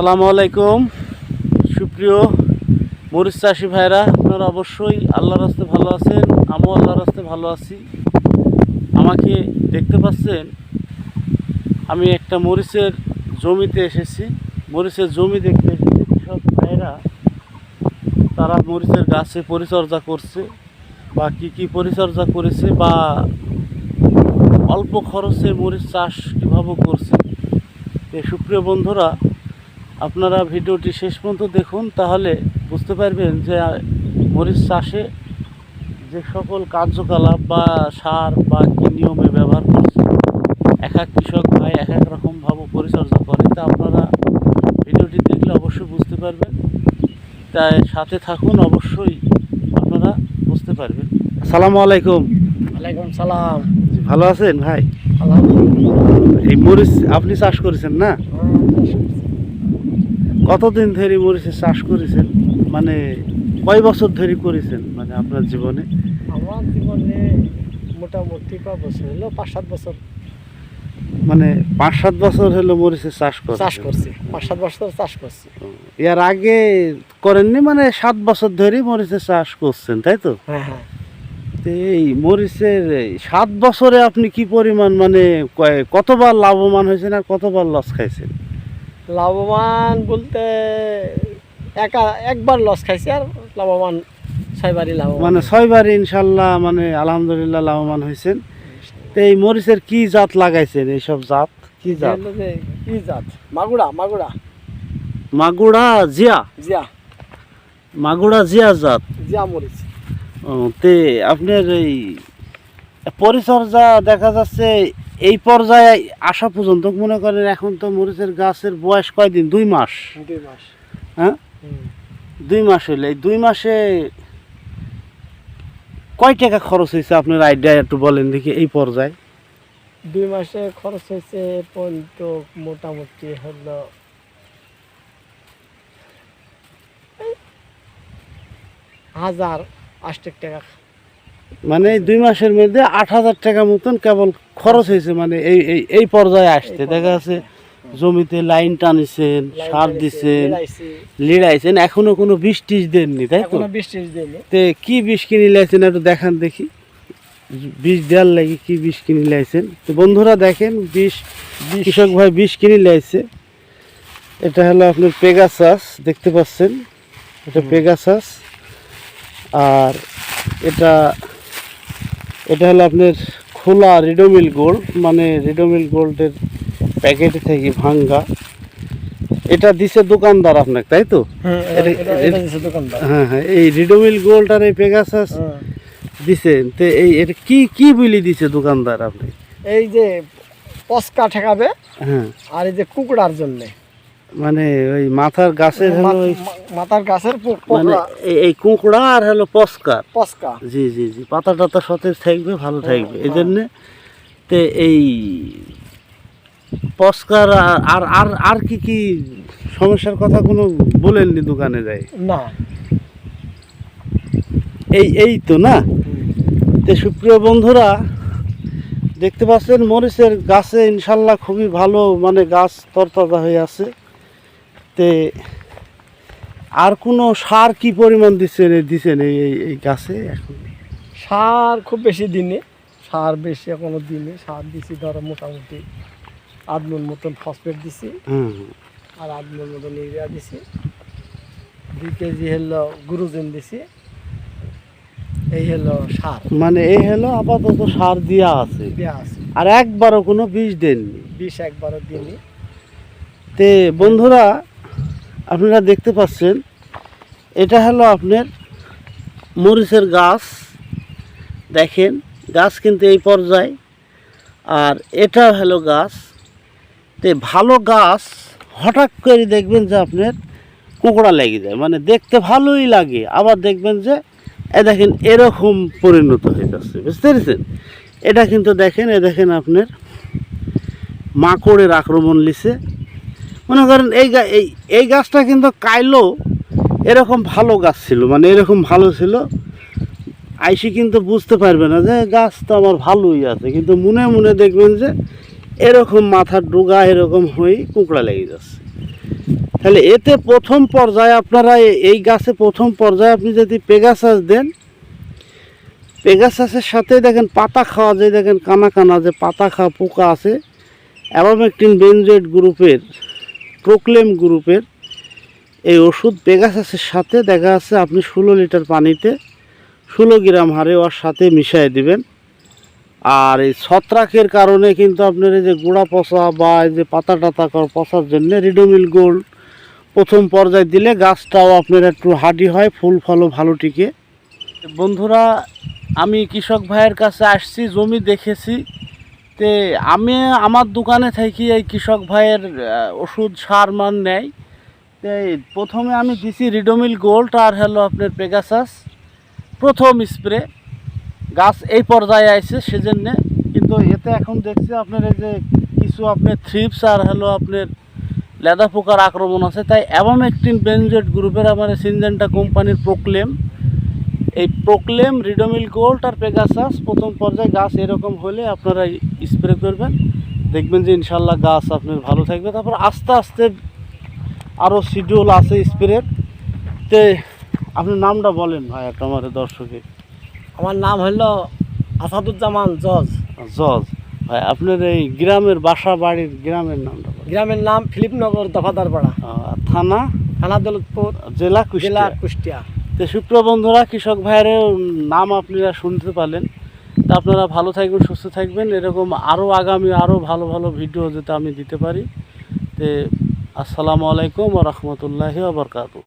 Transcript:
আসসালামু আলাইকুম। সুপ্রিয় মরিচ চাষি ভাইরা, আপনারা অবশ্যই আল্লাহর রাস্তে ভালো আছেন, আমিও আল্লাহর রাস্তে ভালো আছি। আমাকে দেখতে পাচ্ছেন, আমি একটা মরিচের জমিতে এসেছি। মরিচের জমি দেখতে এসেছি, কৃষক ভাইরা, তারা মরিচের গাছে পরিচর্যা করছে বা কি কি পরিচর্যা করেছে বা অল্প খরচে মরিচ চাষ কীভাবে করছে। তো সুপ্রিয় বন্ধুরা আপনারা ভিডিওটি শেষ পর্যন্ত দেখুন তাহলে বুঝতে পারবেন যে মরিচ চাষে যে সকল কার্যকলাপ বা সার বা কী নিয়মে ব্যবহার করছে এক এক কৃষক ভাই এক এক রকমভাবে পরিচর্যা করে তা আপনারা ভিডিওটি দেখলে অবশ্যই বুঝতে পারবেন। তাই সাথে থাকুন অবশ্যই আপনারা বুঝতে পারবেন। আসসালামু আলাইকুম। ওয়ালাইকুম সালাম। ভালো আছেন ভাই? আলহামদুলিল্লাহ। এই মরিচ আপনি চাষ করেছেন না? কতদিন ধরে মরিচের চাষ করেছেন? মানে কয় বছর ধরে করেছেন মানে আপনার জীবনে? আমার জীবনে মোটামুটি কয় বছর হলো? পাঁচ সাত বছর। মানে পাঁচ সাত বছর হলো মরিচের চাষ করে চাষ করছি। পাঁচ সাত বছর চাষ করছি। এর আগে করেননি মানে সাত বছর ধরেই মরিচের চাষ করছেন তাই তো? হ্যাঁ হ্যাঁ। এই মরিচের সাত বছরে আপনি কি পরিমাণ মানে কয়- কতবার লাভবান হয়েছেন আর কতবার লস খাইছেন? লাভবান বলতে একা একবার লস খাইছি আর লাভবান ছয়বারই লাভবান। মানে ছয়বার ইনশাল্লাহ মানে আলহামদুলিল্লাহ লাভবান হয়েছেন তো এই মরিচের কি জাত লাগাইছেন এইসব জাত? কি জাত? কি জাত? মাগুড়া মাগুড়া মাগুড়া জিয়া? জিয়া। মাগুড়া জিয়া জাত? জিয়া মরিচ। তে আপনার এই পরিচর্যা দেখা যাচ্ছে এই পর্যায়ে আসা পর্যন্ত মনে করেন এখন তো মরিচের গাছের বয়স কয়দিন? দুই মাস। দুই মাস। হ্যাঁ? দুই মাস হইলে। এই দুই মাসে কয় টাকা খরচ হয়েছে? আপনার আইডিয়া একটু বলেন দেখি এই পর্যায়ে। দুই মাসে খরচ হয়েছে পর্যন্ত মোটামুটি হলো হাজার আষ্টেক টাকা মানে দুই মাসের মধ্যে আট হাজার টাকা মতন কেবল খরচ হয়েছে মানে এই এই এই পর্যায়ে আসতে দেখা যাচ্ছে জমিতে লাইন টানিছেন সার দিছেন। লিড়াইছেন এখনও কোনো বীজ টিজ দেননি তাই তো? তে কি বিষ কিনে লাইছেন একটু দেখান দেখি। বীজ দেওয়ার লাগে কি বীজ কিনে লাইছেন তো বন্ধুরা দেখেন বিষ কৃষক ভাই বিষ কিনে লাইছে এটা হলো আপনার পেগাসাস দেখতে পাচ্ছেন? এটা পেগাসাস। আর এটা এটা হলো আপনার খোলা রিডোমিল গোল্ড মানে রিডোমিল গোল্ডের প্যাকেট থেকে ভাঙ্গা। এটা দিছে দোকানদার আপনাকে তাই তো? হ্যাঁ দিছে হ্যাঁ হ্যাঁ এই রিডোমিল গোল্ড আর এই পেগাসাস হ্যাঁ। দিছেন তো এই এটা কি কি বলি দিছে দোকানদার আপনি? এই যে পস্কা ঠেকাবে হ্যাঁ। আর এই যে কুকুড়ার জন্য। মানে ওই মাথার গাছের মাথার গাছের মানে এই- কুঁকড়া আর হলো পস্কার পস্কা জি জি জি পাতা টাতা সতেজ থাকবে ভালো থাকবে। এই জন্যে তে এই পস্কার আর- আর আর কি কি সমস্যার কথা কোনো বলেননি দোকানে যায় না। এই এই তো না? তে সুপ্রিয় বন্ধুরা দেখতে পাচ্ছেন মরিচের গাছে ইনশাল্লাহ খুবই ভালো মানে গাছ তরতাজা হয়ে আছে। তে আর কোনো সার কি পরিমাণ দিচ্ছেন দিচ্ছেন এই এই- গাছে এখন? সার খুব বেশি দিনে সার বেশি এখনও দিনে সার দিছি ধরো মোটামুটি আদমন মতন ফসফেট দিছি। আর আদমন মতন ইউরিয়া দিছি। দুই কেজি হলো গুরুজেন দিছি। এই হলো সার। মানে এই হলো আপাতত সার দেওয়া আছে। দেওয়া আছে। আর একবারও কোনো বিষ দেননি? বিষ একবারও দিইনি। তে বন্ধুরা আপনারা দেখতে পাচ্ছেন, এটা হলো আপনার মরিচের গাছ। দেখেন, গাছ কিন্তু এই পর্যায়ে। আর এটা হলো গাছ। তে ভালো গাছ, হঠাৎ করে দেখবেন যে আপনার কুঁকড়া লেগে যায়। মানে দেখতে ভালোই লাগে। আবার দেখবেন যে, এ দেখেন, এরকম পরিণত হয়ে যাচ্ছে। বুঝতে পেরেছেন? এটা কিন্তু দেখেন, এ দেখেন আপনার মাকড়ের আক্রমণ লিছে। মনে করেন এই এই এই গাছটা কিন্তু কাইলো এরকম ভালো গাছ ছিল মানে এরকম ভালো ছিল। আইসি কিন্তু বুঝতে পারবে না যে গাছ তো আমার ভালোই আছে, কিন্তু মনে মনে দেখবেন যে এরকম মাথার ডোগা এরকম হয়ে কুঁকড়া লেগে যাচ্ছে। তাহলে এতে প্রথম পর্যায়ে আপনারা এই গাছে প্রথম পর্যায়ে আপনি যদি পেগাসাস দেন, পেগাসাসের সাথে দেখেন পাতা খাওয়া যায় দেখেন কানা কানা যে পাতা খাওয়া পোকা আছে অ্যাবামেকটিন বেনজয়েড গ্রুপের প্রোক্লেম গ্রুপের এই ওষুধ পেগাসাসের সাথে দেখা যাচ্ছে আপনি ষোলো লিটার পানিতে ষোলো গ্রাম হারে ওর সাথে মিশিয়ে দিবেন। আর এই ছত্রাকের কারণে কিন্তু আপনার এই যে গোড়া পচা বা এই যে পাতা টাতা পচার জন্য রিডোমিল গোল্ড প্রথম পর্যায়ে দিলে গাছটাও আপনার একটু হাডি হয়, ফুল ফলও ভালো টিকে। বন্ধুরা, আমি কৃষক ভাইয়ের কাছে আসছি, জমি দেখেছি। তে আমি আমার দোকানে থাকি এই কৃষক ভাইয়ের ওষুধ সার মান নেয় তে প্রথমে আমি দিছি রিডোমিল গোল্ড আর হলো আপনার পেগাসাস প্রথম স্প্রে গাছ এই পর্যায়ে আইছে সেজন্য। কিন্তু এতে এখন দেখছি আপনার এই যে কিছু আপনার থ্রিপস আর হলো আপনার লেদা পোকার আক্রমণ আছে। তাই অ্যাবামেকটিন বেনজেট গ্রুপের আমার সিনজেন্টা কোম্পানির প্রোক্লেম এই প্রোক্লেম রিডোমিল গোল্ড আর পেগাসাস প্রথম পর্যায়ে গাছ এরকম হলে আপনারা স্প্রে করবেন। দেখবেন যে ইনশাল্লাহ গাছ আপনার ভালো থাকবে। তারপর আস্তে আস্তে আরও শিডিউল আছে স্প্রের। তে আপনার নামটা বলেন ভাই একটা আমার দর্শকের আমার নাম হলো আসাদুজ্জামান জজ। জজ। ভাই আপনার এই গ্রামের বাসা বাড়ির গ্রামের নামটা গ্রামের নাম ফিলিপনগর দফাদারপাড়া। থানা? থানা দৌলতপুর। জেলা জেলা কুষ্টিয়া কুষ্টিয়া। তো সুপ্রিয় বন্ধুরা, কৃষক ভাইয়ের নাম আপনারা শুনতে পারলেন। তা আপনারা ভালো থাকবেন, সুস্থ থাকবেন। এরকম আরও আগামী, আরও ভালো ভালো ভিডিও যাতে আমি দিতে পারি। তে আসসালামু আলাইকুম রহমতুল্লাহি আবরকাতু